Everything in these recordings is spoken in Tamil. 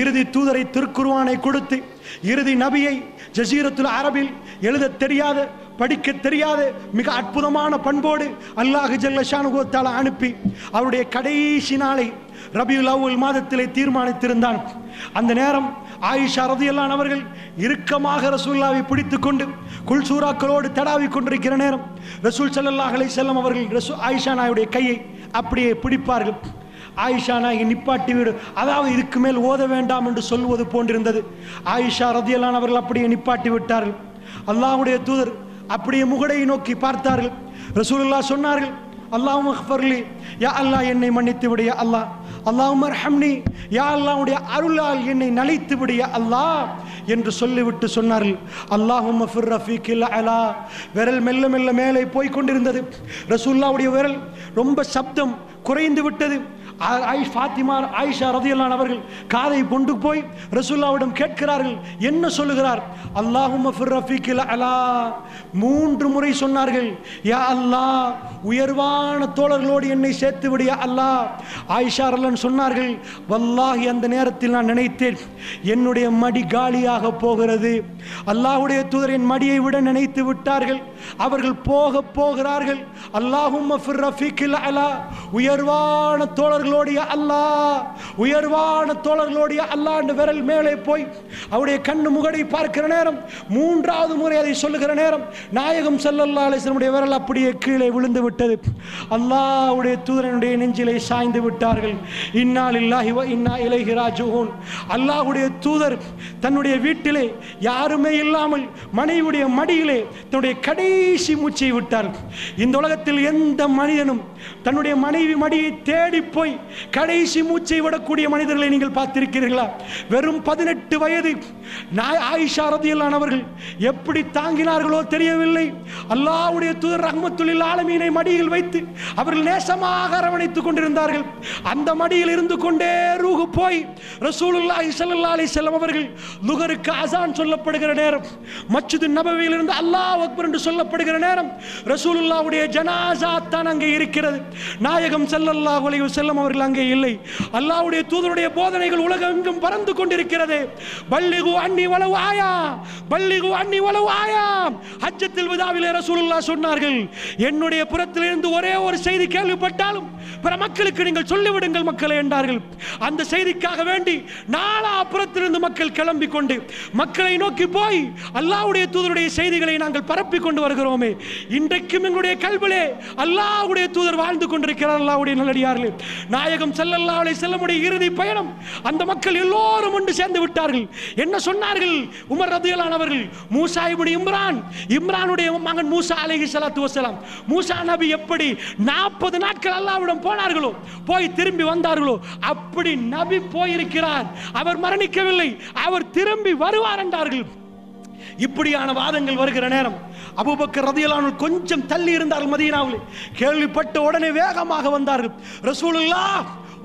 இறுதி தூதரை திருக்குருவானை கொடுத்து இறுதி நபியை ஜசீரத்துல் அரபில் எழுத தெரியாத படிக்க தெரியாத மிக அற்புதமான பண்போடு அல்லாஹ் ஜல்லஷானுகோத்தால அனுப்பி அவருடைய கடைசி நாளை ரபியுல் அவ்வல் மாதத்திலே தீர்மானித்திருந்தான். அந்த நேரம் ஆயிஷா ரதியல்லான் அவர்கள் இறுக்கமாக ரசூல்லாவை பிடித்து கொண்டு குல்சூராக்களோடு தடாவி கொண்டிருக்கிற நேரம் ரசூல் ஸல்லல்லாஹு அலை செல்லம் அவர்கள் ரசூ ஆயிஷா நாயுடைய கையை அப்படியே பிடிப்பார்கள். ஆயிஷா நாயகி நிப்பாட்டி விடு. அதாவது இதுக்கு மேல் ஓத வேண்டாம் என்று சொல்வது போன்றிருந்தது. ஆயிஷா ரதியலான் அவர்கள் அப்படியே நிப்பாட்டி விட்டார்கள். அல்லாஹுடைய தூதர் அப்படியே முகடை நோக்கி பார்த்தார்கள். ரசூலுல்லா சொன்னார்கள் அல்லாஹும் அக்பர்லி யா அல்லாஹ் என்னை மன்னித்து விடைய அல்லாஹ். அல்லாஹும் அர்ஹம்னி யா அல்லாஹ்வுடைய அருளால் என்னை நலித்து விடைய அல்லாஹ் என்று சொல்லிவிட்டு சொன்னார்கள். அல்லாஹும் ஃபிர் ரஃபீக்கில் அலா. விரல் மெல்ல மெல்ல மேலே போய் கொண்டிருந்தது. ரசூல்லாவுடைய விரல் ரொம்ப சப்தம் குறைந்து விட்டது. ஆ- ஃபாத்திமா ஆயிஷா ரதியல்லான் அவர்கள் காதை கொண்டு போய் ரசுல்லாவிடம் கேட்கிறார்கள். என்ன சொல்லுகிறார்? அல்லாஹும் அலா. மூன்று முறை சொன்னார்கள். யா அல்லாஹ் உயர்வான தோழர்களோடு என்னை சேர்த்து விடு யா அல்லாஹ். ஆயிஷா ரல்லன் சொன்னார்கள். வல்லாஹி அந்த நேரத்தில் நான் நினைத்தேன் என்னுடைய மடி காலியாக போகிறது. அல்லாஹுடைய தூதர் என் மடியை விட நினைத்து விட்டார்கள். அவர்கள் போக போகிறார்கள். அல்லாஹும் ஃபிர் ரஃபீக்கில் அலா. உயர்வான தோழர்களுடைய அல்லாஹ் உயர்வான தோழர்களுடைய அல்லாஹ் விரல் மேலே போய் அவருடைய கண்ணு முகடை பார்க்கிற நேரம் மூன்றாவது முறை அதை சொல்லுகிற நேரம் நாயகம் செல்லல்லா அலைஹி விரல் அப்படியே கீழே விழுந்து விட்டது. அல்லாஹ்வுடைய தூதரனுடைய நெஞ்சிலே சாய்ந்து விட்டார்கள். இன்னா இல்லாஹி இன்னா இலைஹி ராஜிஊன். தூதர் தன்னுடைய வீட்டிலே யாருமே இல்லாமல் மனைவியுடைய மடியிலே தன்னுடைய கடைசி மூச்சை விட்டார். இந்த உலகத்தில் எந்த மனிதனும் தன்னுடைய மனைவி மடியை தேடி போய் கடைசி மூச்சை விடக்கூடிய மனிதர்களை நீங்கள் பார்த்திருக்கிறீர்களா? வெறும் பதினெட்டு வயது நாய் ஆயிஷா ரதியல்லான் அவர்கள் எப்படி தாங்கினார்களோ தெரியவில்லை. அல்லாவுடைய தூதர் ரஹ்மத்துல்லில் ஆலமீனை மடியில் வைத்து அவர்கள் நேசமாக அரவணைத்துக் கொண்டிருந்தார்கள். அந்த மடியில் இருந்து கொண்டே ரூகு போய் ரசூலுல்லாஹி ஸல்லல்லாஹு அலைஹி வஸல்லம் அவர்கள் லுகருக்கு அசான் சொல்லப்படுகிற நேரம் மஸ்ஜிது நபவியில் இருந்து அல்லாஹ் அக்பர் என்று சொல்லப்படுகிற நேரம் ரசூலுல்லாஹ்வுடைய ஜனாசா தான் அங்கே இருக்கிறது. நாயகம் ஸல்லல்லாஹு அலைஹி வஸல்லம் அவர்கள் அங்கே இல்லை. அல்லாஹ்வுடைய தூதருடைய போதனைகள் உலகெங்கும் பறந்து கொண்டிருக்கிறது. பல் பல்லிகு அன்னி வளவு ஆயா பல்லிகு அன்னி வளவு ஆயா ஹஜ்ஜத்தில் விதாவிலே ரசூலுல்லா சொன்னார்கள் என்னுடைய புறத்திலிருந்து ஒரே ஒரு செய்தி கேள்விப்பட்டாலும் பிற மக்களுக்கு நீங்கள் சொல்லிவிடுங்கள் மக்களை என்றார்கள். அந்த செய்திக்காக வேண்டி நாலா புறத்திலிருந்து மக்கள் கிளம்பி கொண்டு மக்களை நோக்கி போய் அல்லாவுடைய தூதருடைய செய்திகளை நாங்கள் பரப்பி கொண்டு வருகிறோமே. இன்றைக்கும் எங்களுடைய கல்விலே அல்லாவுடைய தூதர் வாழ்ந்து கொண்டிருக்கிறார் அல்லாவுடைய நல்லடியார்களே. நாயகம் செல்லல்லாவுடைய செல்லமுடைய இறுதி பயணம் அந்த மக்கள் எல்லோரும் ஒன்று சேர்ந்து விட்டார்கள். என்ன சொன்னார்கள்? உமர் ரதியலானவர்கள் அவர்கள் மூசா இப்படி இம்ரான் இம்ரானுடைய மகன் மூசா அலைஹி சலாத்து வசலாம் மூசா நபி எப்படி நாற்பது நாட்கள் அல்லாவிடம் போனார்களோ போய் திரும்பி வந்தார்களோ அப்படி நபி போயிருக்கிறார். அவர் மரணிக்கவில்லை அவர் திரும்பி வருவார் என்றார்கள். இப்படியான வாதங்கள் வருகிற நேரம் அபுபக்கர் ரதியலானு கொஞ்சம் தள்ளி இருந்தார்கள் மதியனாவில் கேள்விப்பட்ட உடனே வேகமாக வந்தார்கள். ரசூலுல்லா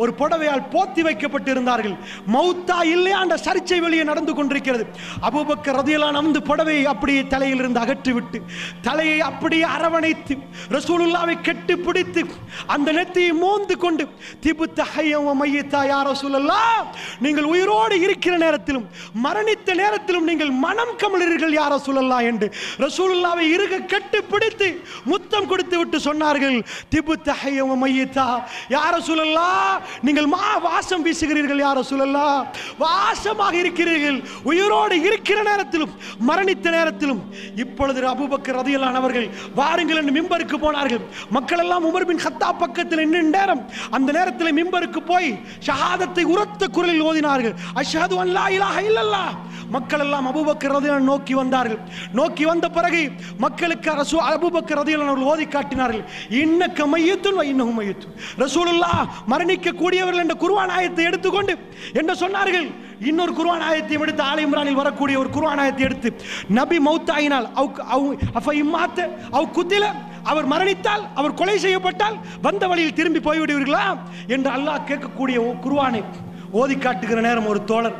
ஒரு புடவையால் போத்தி வைக்கப்பட்டிருந்தார்கள். மௌத்தா இல்லையா அந்த சர்ச்சை வெளியே நடந்து கொண்டிருக்கிறது. அபுபக்க ரதியலான் அமர்ந்து புடவையை அப்படியே தலையில் இருந்து அகற்றிவிட்டு தலையை அப்படியே அரவணைத்து ரசூலுல்லாவை கெட்டு பிடித்து அந்த நெத்தியை மோந்து கொண்டு திபுத்த ஹையம் மையத்தா யார் ரசூலல்லா நீங்கள் உயிரோடு இருக்கிற நேரத்திலும் மரணித்த நேரத்திலும் நீங்கள் மனம் கமலீர்கள் யார் ரசூலல்லா என்று ரசூலுல்லாவை இருக கெட்டு பிடித்து முத்தம் கொடுத்து விட்டு சொன்னார்கள். திபுத்த ஹையம் மையத்தா யார் ரசூலல்லா நீங்கள் மா வாசம் வீசுகிறீர்கள் யாரோ ரசூலல்லா வாசமாக இருக்கிறீர்கள். உயிரோடு இருக்கிற நேரத்திலும் மரணித்த நேரத்திலும். இப்பொழுது அபுபக்கர் ரதியலானவர்கள் அவர்கள் வாருங்கள் என்று மிம்பருக்கு போனார்கள். மக்கள் எல்லாம் உமர் பின் ஹத்தா பக்கத்தில் நின்று நேரம் அந்த நேரத்தில் மிம்பருக்கு போய் ஷஹாதத்தை உரத்த குரலில் ஓதினார்கள். அஷாது அல்லா இலாஹ இல்லல்லாஹ். மக்கள் எல்லாம் அபுபக்கர் ரதியல்லான் நோக்கி வந்தார்கள். நோக்கி வந்த பிறகு மக்களுக்கு அரசு அபுபக்கர் ரதியல்லான் அவர்கள் ஓதி காட்டினார்கள். இன்னக்க மையத்தும் வ மையத்தும் ரசூலுல்லா மரணிக்க கூடியவர்கள் என்ற குருவான் ஆயத்தை எடுத்துக்கொண்டு என்ன சொன்னார்கள். இன்னொரு குருவான் ஆயத்தையும் எடுத்து ஆலை இம்ரானில் வரக்கூடிய ஒரு குருவான் ஆயத்தை எடுத்து நபி மௌத்தாயினால் அவ் இம்மாத்த அவ் குத்தில அவர் மரணித்தால் அவர் கொலை செய்யப்பட்டால் வந்த வழியில் திரும்பி போய்விடுவீர்களா? என்று அல்லாஹ் கேட்கக்கூடிய குருவானை ஓதி காட்டுகிற நேரம் ஒரு தோழர்.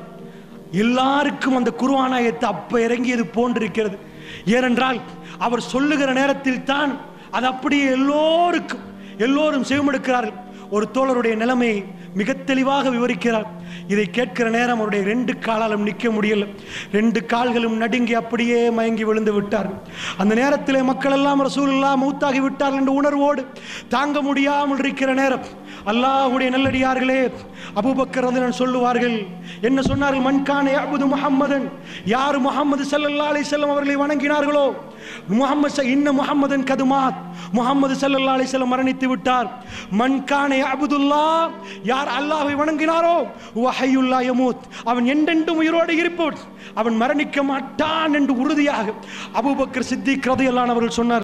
எல்லாருக்கும் அந்த குருவானாயத்தை அப்ப இறங்கியது போன்றிருக்கிறது. ஏனென்றால் அவர் சொல்லுகிற நேரத்தில் தான் அது அப்படியே எல்லோருக்கும் எல்லோரும் செவிமடுக்கிறார்கள். ஒரு தோழருடைய நிலைமையை மிக தெளிவாக விவரிக்கிறார். இதை கேட்கிற நேரம் அவருடைய ரெண்டு காலாலும் நிற்க முடியல. ரெண்டு கால்களும் நடுங்கி அப்படியே மயங்கி விழுந்து விட்டார். அந்த நேரத்தில் மக்கள் எல்லாம் சூழெல்லாம் மூத்தாகி விட்டார்கள் என்ற உணர்வோடு தாங்க முடியாமல் இருக்கிற நேரம். அல்லாஹுடைய நல்லடியார்களே அபூபக்கர் ரலியல்லாஹு சொல்லுவார்கள் என்ன சொன்னார்கள்? மண்கானே அபுது முகம்மதன் யார் முகமது சல்லல்லா அலி செல்லம் அவர்களை வணங்கினார்களோ? முஹம்மது ச- இன்ன முகமதன் கதுமாத் முகமது சல்லல்லா அலி செல்லம் மரணித்து விட்டார். மண்கானே அபுதுல்லா யார் அல்லாஹை வணங்கினாரோ? வஹையுல்லா யமூத். அவன் என்றென்றும் உயிரோடு இருப்பவன் அவன் மரணிக்க மாட்டான் என்று உறுதியாக அபூபக்கர் சித்திக் ரலியல்லாஹு அவர்கள் சொன்னார்.